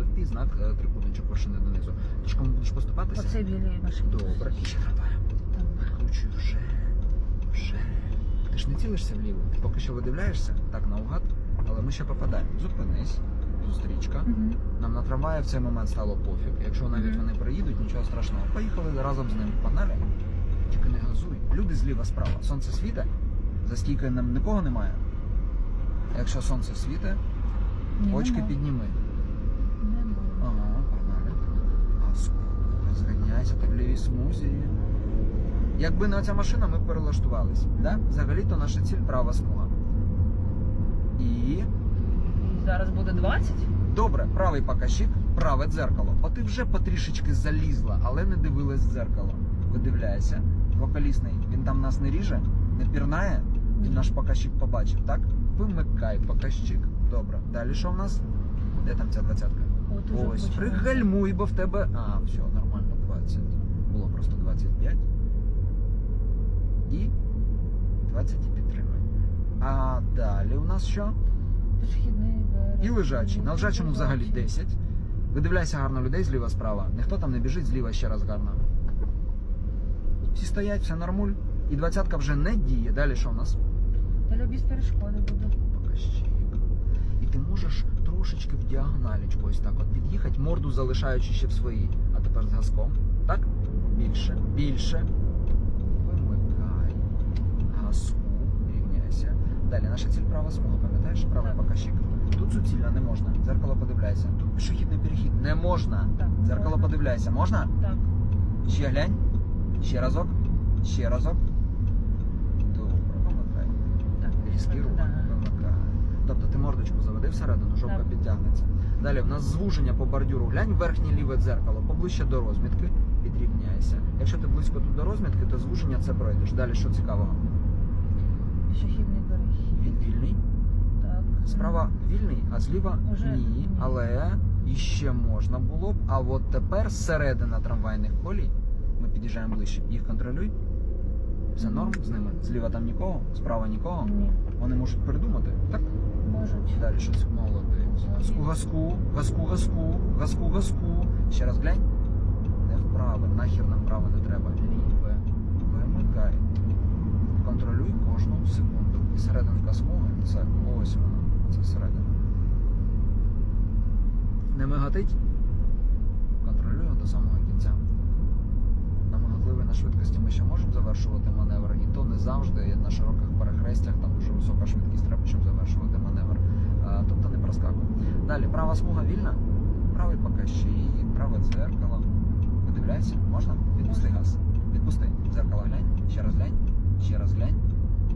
стовпі знак е, трикутничок вершини донизу. Тож кому будеш поступатися? Оцей білий машин. Добре. І ще трамваєм. Там. Вже. Вже. Ти ж не цілишся вліво. Ти поки що видивляєшся, так наугад, але ми ще попадаємо. Зупинись. Зустрічка. Мгм. Нам на трамваї в цей момент стало пофіг. Якщо навіть Мгм. вони приїдуть, нічого страшного. Поїхали разом з ним. Погнали. Тільки не газуй. Люди зліва справа. Сонце світе. За стійкою нам нікого немає. Якщо сонце світе, очки підніми. Нема. Ага, погнали. Газку. Розганяйся ти смузі. Якби не ця машина, ми б перелаштувались. Да? Взагалі-то наша ціль права смуга. І зараз буде 20? Добре, правий показчик, праве дзеркало. От ти вже потрішечки залізла, але не дивилась в дзеркало. Видивляйся. Двоколісний, він там нас не ріже, не пірнає, Ні. наш показчик побачив, так? Вимикай показчик. Добре. Далі що в нас? Де там ця двадцятка? Ось, пригальмуй, бо в тебе. А, все, нормально, 20. Було просто 25. І 20 і підтримай. А далі у нас що? Пішохідний берег. І лежачий. На лежачому взагалі 10. Видивляйся гарно людей зліва справа. Ніхто там не біжить, зліва ще раз гарно. Всі стоять, все нормуль. І двадцятка вже не діє. Далі що в нас? Далі без перешкоди буде. Покажчик. І ти можеш трошечки в діагоналічку ось так от під'їхати, морду залишаючи ще в своїй. А тепер з газком. Так? Більше, більше. Вимикай. Газку. Рівняйся. Далі наша ціль права смуга, пам'ятаєш? Правий покажчик. Тут суцільно не можна. Дзеркало подивляйся. Тут пішохідний перехід. Не можна. Так. Дзеркало можна. подивляйся. Можна? Так. Ще глянь. Ще разок. Ще разок. Добре, вимикай. Так. Різкий рух. Вимикай. Тобто ти мордочку заведи всередину, жовка Так. підтягнеться. Далі в нас звуження по бордюру. Глянь верхнє ліве дзеркало, поближче до розмітки, підрівняйся. Якщо ти близько тут до розмітки, то звуження це пройдеш. Далі що цікавого? Пішохідний перехід. Він вільний. Так. Справа вільний, а зліва Уже ні. Але іще можна було б. А от тепер середина трамвайних колій. Ми під'їжджаємо ближче. Їх контролюй. Все норм з ними. Зліва там нікого, справа нікого. Ні. Вони можуть придумати. Так? Можуть. Далі щось молодець. Газку, газку, газку, газку, газку, газку. Ще раз глянь. Не нахер нам право не треба. Ліве. Вимикай. Контролюй кожну секунду. І серединка смуги це ось вона. Це середина. Не мигатить. Контролюй до самого кінця. На миготливій на швидкості ми ще можемо завершувати маневр, і то не завжди на широких перехрестях там дуже висока швидкість треба, щоб завершувати маневр. Тобто не проскакуй. Далі права смуга вільна, правий покащик, праве дзеркало. Видивляйся, можна? Відпусти газ. Відпусти. В Дзеркало глянь, ще раз глянь, ще раз глянь.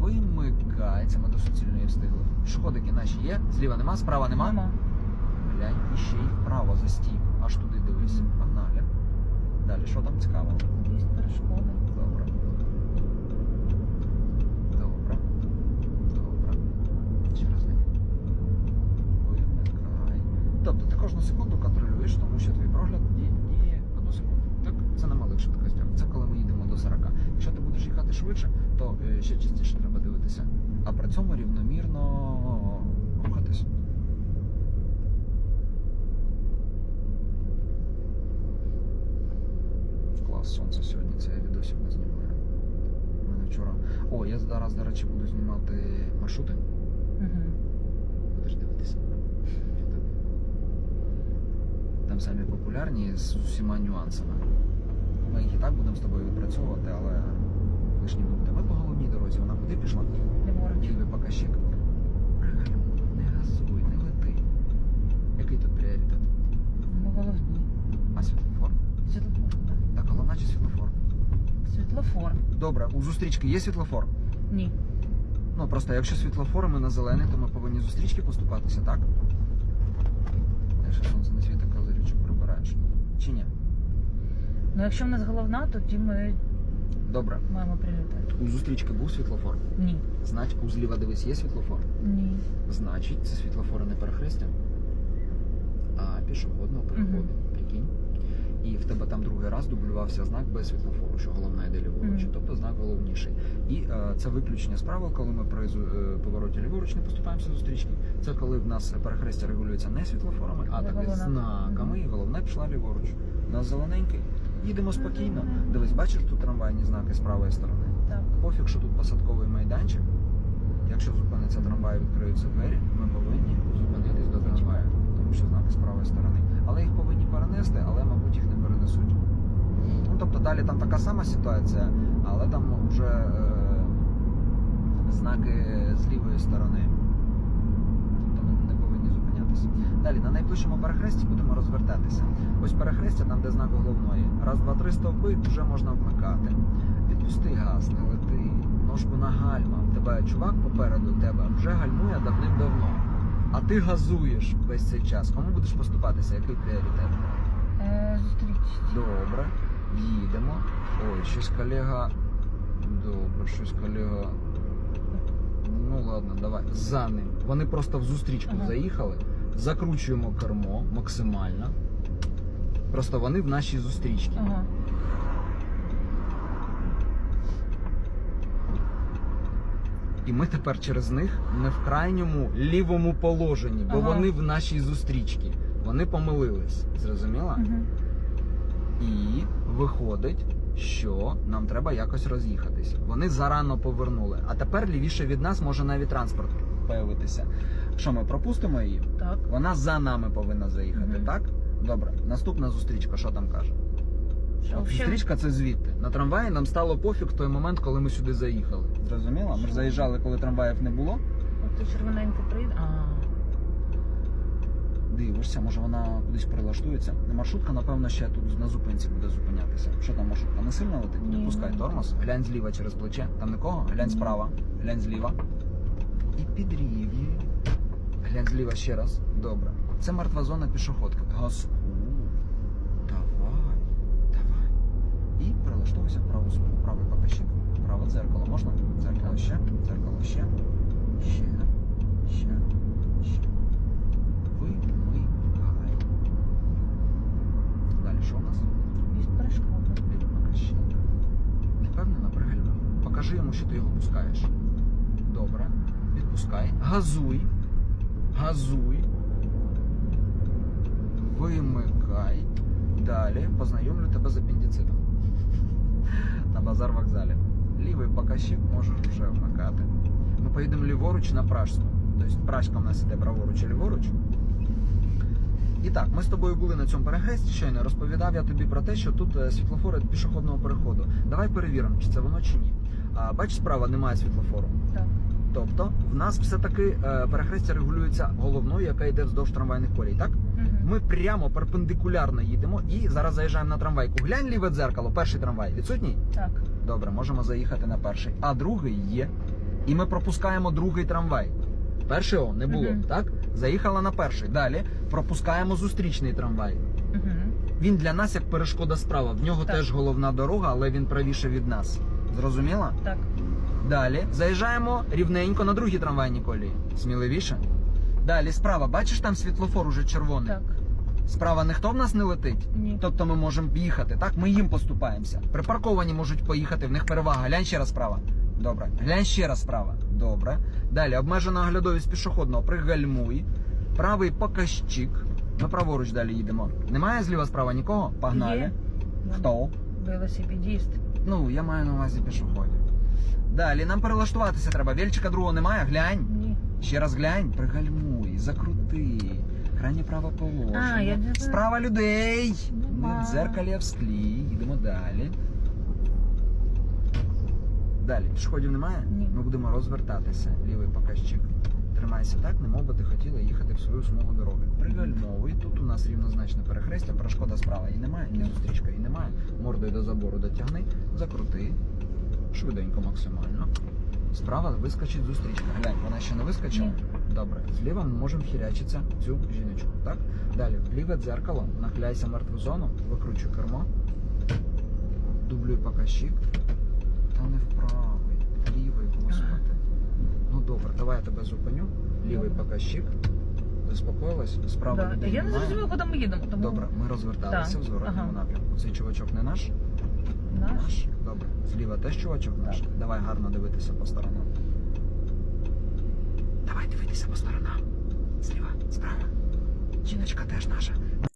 Вимикай. Це ми до суцільної встигли. Шкодики наші є, зліва нема, справа нема. Мама. Глянь, і ще й вправо за стійку. Аж туди дивись. Погнали. Далі, що там цікаво? Без перешкоди. Добре. Добре. Добре. Ще раз глянь. Вимикай. Тобто ти кожну секунду контролюєш, тому що твій прогляд діє. Так? Це на малих швидкостях. Це коли ми їдемо до 40. Якщо ти будеш їхати швидше, то е, ще частіше треба дивитися. А при цьому рівномірно рухатись. Клас, сонце сьогодні, це я відосів не знімаю. У мене вчора. О, я зараз, до речі, буду знімати маршрути. Угу. Будеш дивитися. Там самі популярні з усіма нюансами. Так будемо з тобою відпрацьовувати, але лишні буде. Ми по головній дорозі, вона куди пішла? Лівий покащик. Пригальмуй, не газуй, не лети. Який тут пріоритет? Ну, головні. А світлофор? Світлофор. Так, Так, головна чи світлофор? Світлофор. Добре, у зустрічки є світлофор? Ні. Ну просто якщо світлофори ми на зелений, то ми повинні зустрічки поступатися, так? Якщо сонце не світить, козирючок прибираєш. Чи ні? Ну, якщо в нас головна, тоді ми Добре. маємо пріоритет. У зустрічки був світлофор. Ні. Значить, у зліва дивись, є світлофор. Ні. Значить, це світлофори не перехрестя, а пішохідного переходу. Мгм. Прикинь. І в тебе там другий раз дублювався знак без світлофору, що головна йде ліворуч, Мгм. тобто знак головніший. І е, це виключення з правил, коли ми при зу- е, повороті ліворуч не поступаємося зустрічки. Це коли в нас перехрестя регулюється не світлофорами, а Але таки головна. знаками. І головне пішла ліворуч. На зелененький. Їдемо спокійно. Дивись, бачиш тут трамвайні знаки з правої сторони. Так. Пофіг, що тут посадковий майданчик. Якщо зупиниться трамвай, відкриються двері, ми повинні зупинитись до трамваю, тому що знаки з правої сторони. Але їх повинні перенести, але, мабуть, їх не перенесуть. Ну, тобто далі там така сама ситуація, але там вже е, знаки з лівої сторони. Зупинятися. Далі на найближчому перехресті будемо розвертатися. Ось перехрестя, там де знак головної. Раз, два, три стовпи вже можна вмикати. Відпусти газ, не лети. Ножку на гальма. Тебе чувак попереду тебе вже гальмує давним-давно. А ти газуєш весь цей час. Кому будеш поступатися? Який пріоритет? Е, зустріч. Добре, їдемо. Ой, щось колега. Добре, щось колега. Ну ладно, давай. За ним. Вони просто в зустрічку Ага. заїхали. Закручуємо кермо максимально. Просто вони в нашій зустрічці. Ага. І ми тепер через них не в крайньому лівому положенні, бо Ага. вони в нашій зустрічці. Вони помилились. Зрозуміла? Угу. І виходить, що нам треба якось роз'їхатись. Вони зарано повернули. А тепер лівіше від нас може навіть транспорт появитися. Що ми пропустимо її? Так. Вона за нами повинна заїхати, Мгм. так? Добре, наступна зустрічка, що там каже? Що, От взагалі- Зустрічка це звідти. На трамваї нам стало пофіг в той момент, коли ми сюди заїхали. Зрозуміла? Ми ж заїжджали, коли трамваїв не було. От ти червоненько приїде. А. Дивишся, може вона кудись прилаштується. Маршрутка, напевно, ще тут на зупинці буде зупинятися. Що там маршрутка? Не сильно летить? Ні. Не пускай тормоз. Глянь зліва через плече. Там нікого? Глянь Ні. справа. Глянь зліва. І підрівнюй. Глянь зліва ще раз. Добре. Це мертва зона пішоходки. Газку. Давай. Давай. І прилаштовуйся праву. Правий покажчик. Праве дзеркало. Можна? Дзеркало ще. Дзеркало ще. Ще. Ще. Ще. Вимикай. Далі що у нас? Міст перешкоди. Лівий покажчик. Не впевнена, пригальмуй. Покажи йому, що ти його пускаєш. Добре. Відпускай. Газуй. Газуй. Вимикай. Далі познайомлю тебе з апендицитом. На базар вокзалі. Лівий покажчик можеш вже вмикати. Ми поїдемо ліворуч на Пражську. Тобто Пражська в нас іде праворуч і ліворуч. І так, ми з тобою були на цьому перехресті щойно. Розповідав я тобі про те, що тут е, світлофори пішохідного переходу. Давай перевіримо, чи це воно чи ні. А, бачиш, справа немає світлофору. Так. Тобто, в нас все-таки е, перехрестя регулюється головною, яка йде вздовж трамвайних колій. Так? Угу. Ми прямо перпендикулярно їдемо і зараз заїжджаємо на трамвайку. Глянь ліве дзеркало, перший трамвай. Відсутній? Так. Добре, можемо заїхати на перший. А другий є. І ми пропускаємо другий трамвай. Перший о не було, Мгм. так? Заїхала на перший. Далі пропускаємо зустрічний трамвай. Угу. Він для нас як перешкода справа. В нього Так. теж головна дорога, але він правіше від нас. Зрозуміла? Так. Далі заїжджаємо рівненько на другій трамвайній колії. Сміливіше. Далі справа, бачиш там світлофор уже червоний. Так. Справа ніхто в нас не летить. Ні. Тобто ми можемо їхати, так? Ми їм поступаємося. Припарковані можуть поїхати, в них перевага. Глянь ще раз справа. Добре. Глянь ще раз справа. Добре. Далі обмежена оглядовість пішохідного. Пригальмуй. Правий показчик. Ми праворуч далі їдемо. Немає зліва справа нікого? Погнали. Є. Хто? Велосипедист. Ну, я маю на увазі пішоходів. Далі нам перелаштуватися треба. Вельчика другого немає. Глянь. Ні. Ще раз глянь, пригальмуй, закрути. Крайнє праве положення. А, я не знаю. Справа людей. Нема. Не в дзеркалі, а в склі. Йдемо далі. Далі. Пішоходів немає? Ні. Ми будемо розвертатися. Лівий показчик. Тримайся так, немов би ти хотіла їхати в свою смугу дороги. Пригальмовуй. Тут у нас рівнозначне перехрестя, перешкода справа і немає, Ні. зустрічка і немає. Мордою до забору дотягни, закрути. Швиденько максимально. Справа вискочить зустрічка. Глянь, вона ще не вискочила? Добре. Зліва ми можемо хірячитися цю жіночку. Так? Далі, ліве дзеркало, нахиляйся мертву зону, викручуй кермо, дублюй показчик. Та не вправий, лівий, господи. Ну добре, давай я тебе зупиню. Лівий показчик. Заспокоїлась, справа Да. людей Я не немає. зрозуміла, куди ми їдемо. Тому... Добре, ми розверталися Так. в зворотньому Ага. напрямку. Цей чувачок не наш? Наш. Добре. Зліва теж чувачок наш. Так. Давай гарно дивитися по сторонам. Давай дивитися по сторонам. Зліва, справа. Жіночка теж наша.